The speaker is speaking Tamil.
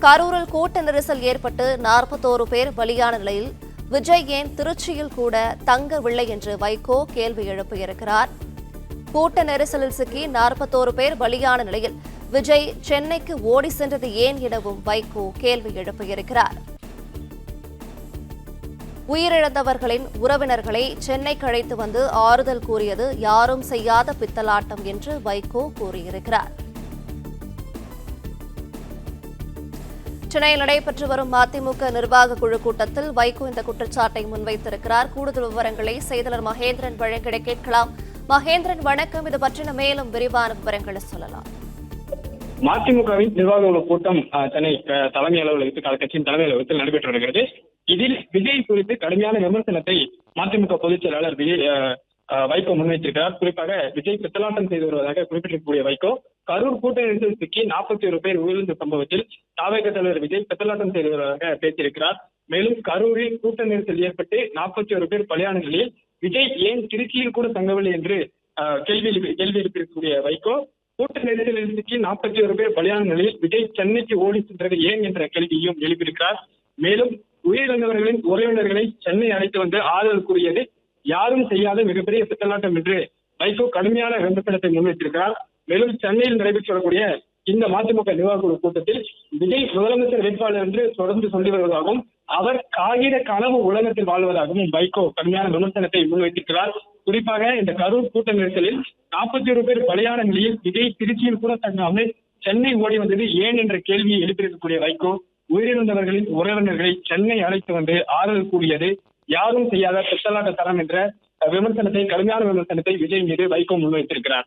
கரூரில் கூட்ட நெரிசல் ஏற்பட்டு நாற்பத்தோரு பேர் பலியான நிலையில் விஜய் ஏன் திருச்சியில் கூட தங்கவில்லை என்று வைகோ கேள்வி எழுப்பியிருக்கிறார் கூட்ட நெரிசலில் சிக்கி நாற்பத்தோரு பேர் பலியான நிலையில் விஜய் சென்னைக்கு ஓடி சென்றது ஏன் எனவும் வைகோ கேள்வி எழுப்பியிருக்கிறார் உயிரிழந்தவர்களின் உறவினர்களை சென்னைக்கு அழைத்து வந்து ஆறுதல் கூறியது யாரும் செய்யாத பித்தலாட்டம் என்று வைகோ கூறியிருக்கிறார். சென்னையில் நடைபெற்று வரும் மதிமுக நிர்வாக குழு கூட்டத்தில் வைகோ இந்த குற்றச்சாட்டை முன்வைத்திருக்கிறார். கூடுதல் விவரங்களை செய்தியாளர் மகேந்திரன் வழங்கிட கேட்கலாம். மகேந்திரன் வணக்கம். இது பற்றின மேலும் விரிவான விவரங்களை சொல்லலாம். மதிமுகவின் நிர்வாக குழு கூட்டம் சென்னை தலைமை அலுவலகத்தில் கட்சியின் தலைமை அலுவலகத்தில் நடைபெற்று வருகிறது. இதில் விஜய் குறித்து கடுமையான விமர்சனத்தை மதிமுக பொதுச் செயலாளர் விஜய் வைகோ முன்வைத்திருக்கிறார். குறிப்பாக விஜய் பித்தலாட்டம் செய்து வருவதாக குறிப்பிட்டிருக்கக்கூடிய வைகோ கரூர் கூட்ட நெரிசல் நாற்பத்தி ஒரு பேர் உயிரிழந்த சம்பவத்தில் தாவேக தலைவர் விஜய் பித்தலாட்டம் செய்தவராக பேசியிருக்கிறார். மேலும் கரூரில் கூட்ட நெரிசல் ஏற்பட்டு நாற்பத்தி ஒரு பேர் பலியான நிலையில் விஜய் ஏன் திருச்சியில் கூட தங்கவில்லை என்று கேள்வி கேள்வி எழுப்பியிருக்கக்கூடிய வைகோ கூட்ட நெரிசலில் சிக்கி நாற்பத்தி ஒரு பேர் பலியான நிலையில் விஜய் சென்னைக்கு ஓடி சென்றது ஏன் என்ற கேள்வியையும் எழுப்பியிருக்கிறார். மேலும் உயிரிழந்தவர்களின் உறவினர்களை சென்னை அழைத்து வந்து ஆறுதல் கூறியது யாரும் செய்யாத மிகப்பெரிய பித்தலாட்டம் என்று வைகோ கடுமையான விமர்சனத்தை முன்வைத்திருக்கிறார். மேலும் சென்னையில் நடைபெற்று வரக்கூடிய இந்த மதிமுக நிர்வாகக்குழு கூட்டத்தில் விஜய் முதலமைச்சர் வேட்பாளர் என்று தொடர்ந்து சொல்லி வருவதாகவும் அவர் காகித கனவு உலகத்தில் வாழ்வதாகவும் வைகோ கடுமையான விமர்சனத்தை முன்வைத்திருக்கிறார். குறிப்பாக இந்த கரூர் கூட்ட நெரிசலில் நாற்பத்தி ஒரு பேர் பலியான நிலையில் விஜய் திருச்சியில் கூட தங்காமல் சென்னை ஓடி வந்தது ஏன் என்ற கேள்வியை எழுப்பியிருக்கக்கூடிய வைகோ உயிரிழந்தவர்களின் உறவினர்களை சென்னை அழைத்து வந்து ஆறுதல் கூறியது யாரும் செய்யாத பித்தலாட்ட தரம் என்ற விமர்சனத்தை கடுமையான விமர்சனத்தை விஜய் மீது வைகோ முன்வைத்திருக்கிறார்.